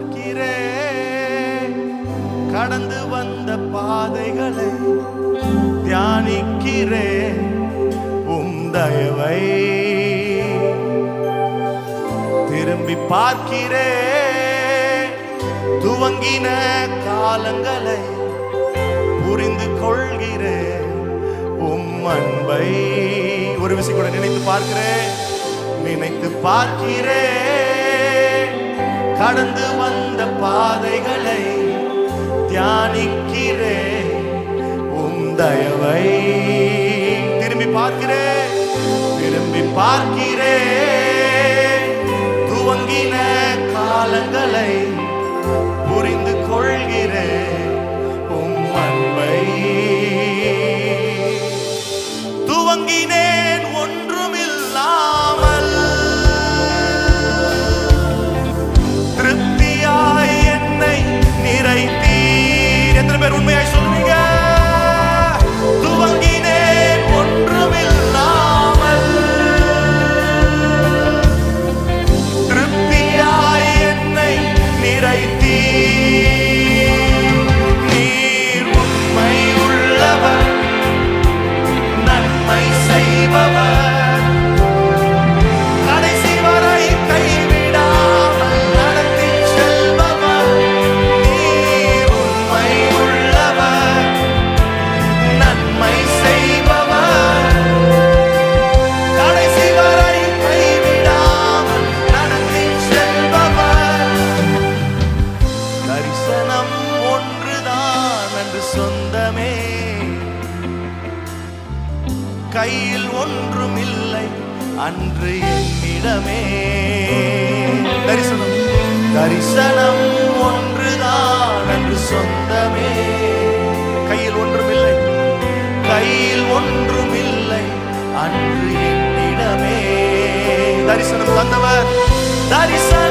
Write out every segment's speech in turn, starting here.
பார்க்கிறேன் கடந்து வந்த பாதைகளை தியானிக்கிறேன் உம் தயவை. திரும்பி பார்க்கிறேன் துவங்கின காலங்களை புரிந்து கொள்கிறேன் உம் அன்பை. ஒரு விஷயம் கூட நினைத்து பார்க்கிறேன் நினைத்து பார்க்கிறேன் கடந்து வந்த பாதைகளை தியானிக்கிறே. உம் தயவை திரும்பி பார்க்கிறே திரும்பி பார்க்கிறே. துவங்கின காலங்களை புரிந்து கொள்கிறேன் அன்று என்னிடமே. தரிசனம். தரிசனம் ஒன்றுதான் அன்று சொந்தமே. கையில் ஒன்றுமில்லை. கையில் ஒன்றுமில்லை. அன்று என்னிடமே. தரிசனம் தந்தவர். தரிசனம்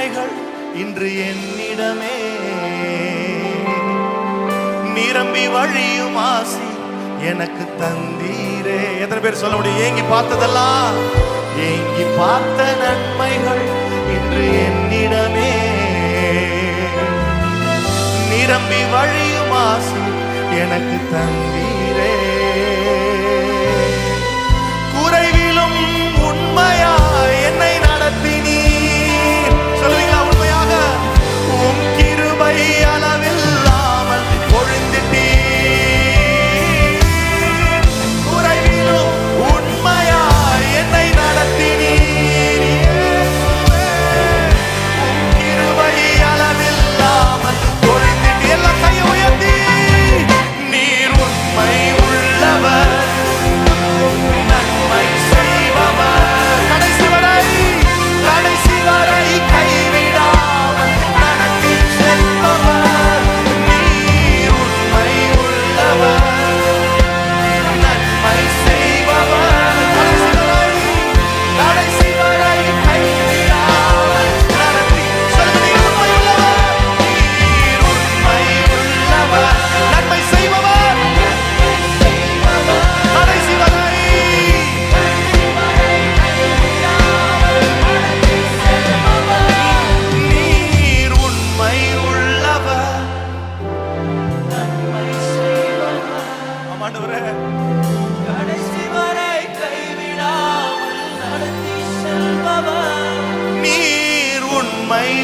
நன்மைகள் இன்று என்னிடமே. நிரம்பி வழியும் ஆசி எனக்கு தந்தீரே. எத்தனை பேர் சொல்ல முடியும்? ஏங்கி பார்த்ததெல்லாம் ஏங்கி பார்த்த நன்மைகள் இன்று என்னிடமே. நிரம்பி வழியும் ஆசி எனக்கு தந்தீரே.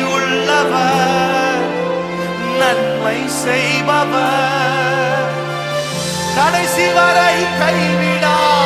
உள்ளவர் நன்மை செய்பவர். கடைசி வரை கைவிடார்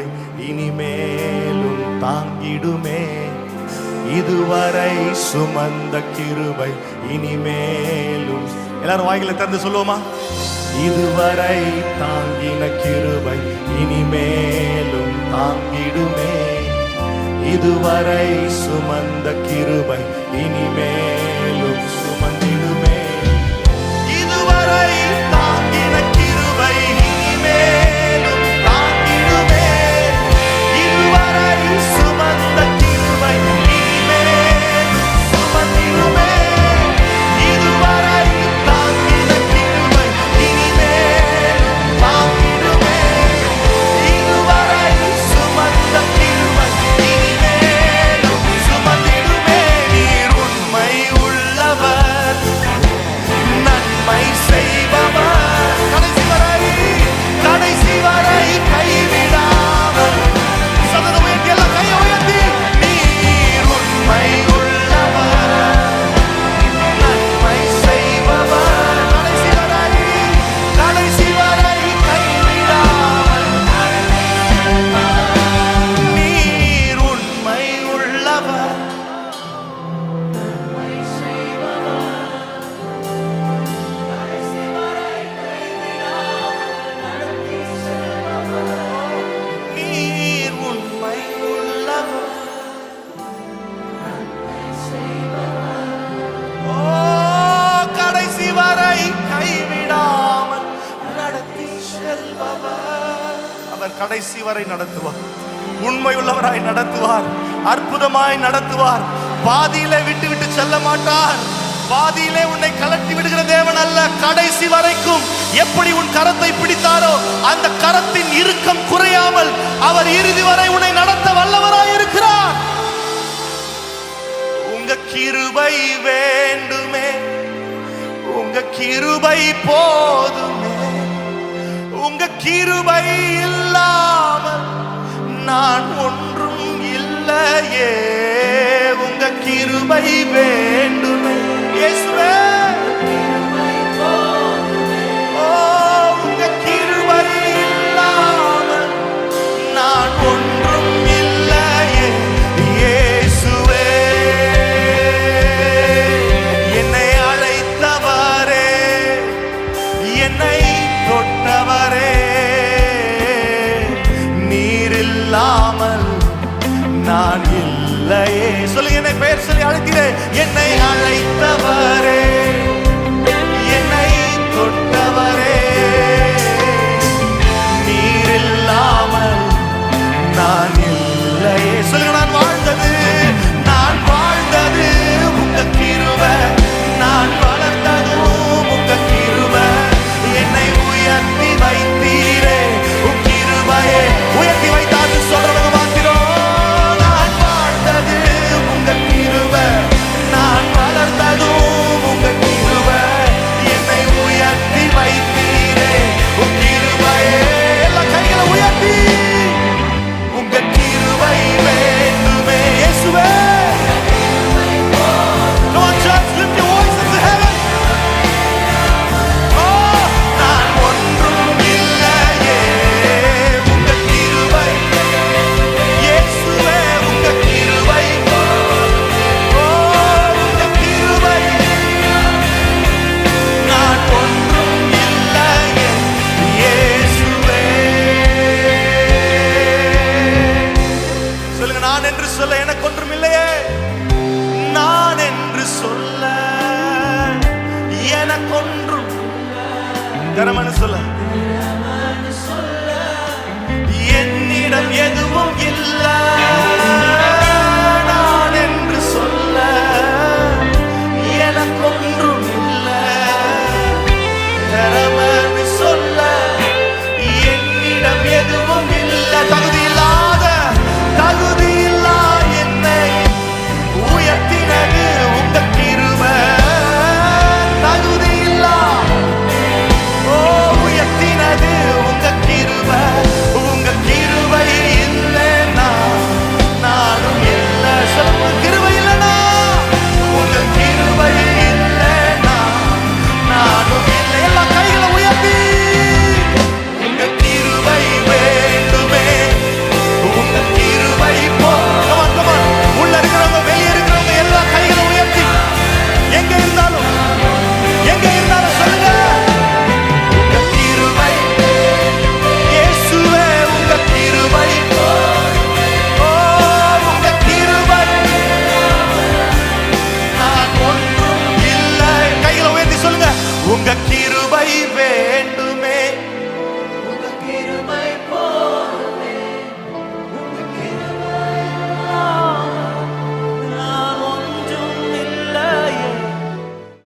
கிருபை இனிமேலும் தாங்கிடுமே. இதுவரை சுமந்த கிருபை இனிமேலும். எல்லாரும் வாயில திறந்து சொல்லுவோமா? இதுவரை தாங்கின கிருபை இனிமேலும் தாங்கிடுமே. இதுவரை சுமந்த கிருபை இனிமே வரை நடத்துவார். உண்மை உள்ளவராய் நடத்துவார். அற்புதமாய் நடத்துவார். பாதியில விட்டு விட்டு செல்ல மாட்டார். பாதியிலே உன்னை கலட்டி விடுகிற தேவன் அல்ல. கடைசி வரைக்கும் எப்படி உன் கரத்தை பிடித்தாரோ அந்த கரத்தின் இறுக்கம் குறையாமல் அவர் இறுதி வரை உன்னை நடத்த வல்லவராய் இருக்கிறார். உங்க கிருபை வேண்டுமே. உங்க கிருபை போதுமே. உங்க கிருபை இல்லை நான் ஒன்றும் இல்லையே. உங்க கிருபை வேண்டுமே. இயேசுவே. என்னை பெயர் சொல்லி அழைத்திட. என்னை அழைத்தவரே. என்னை தொட்டவரே. நீரில்லாமல் நான் இல்லையே. சொல்லுங்க நான் வாழ்ந்தது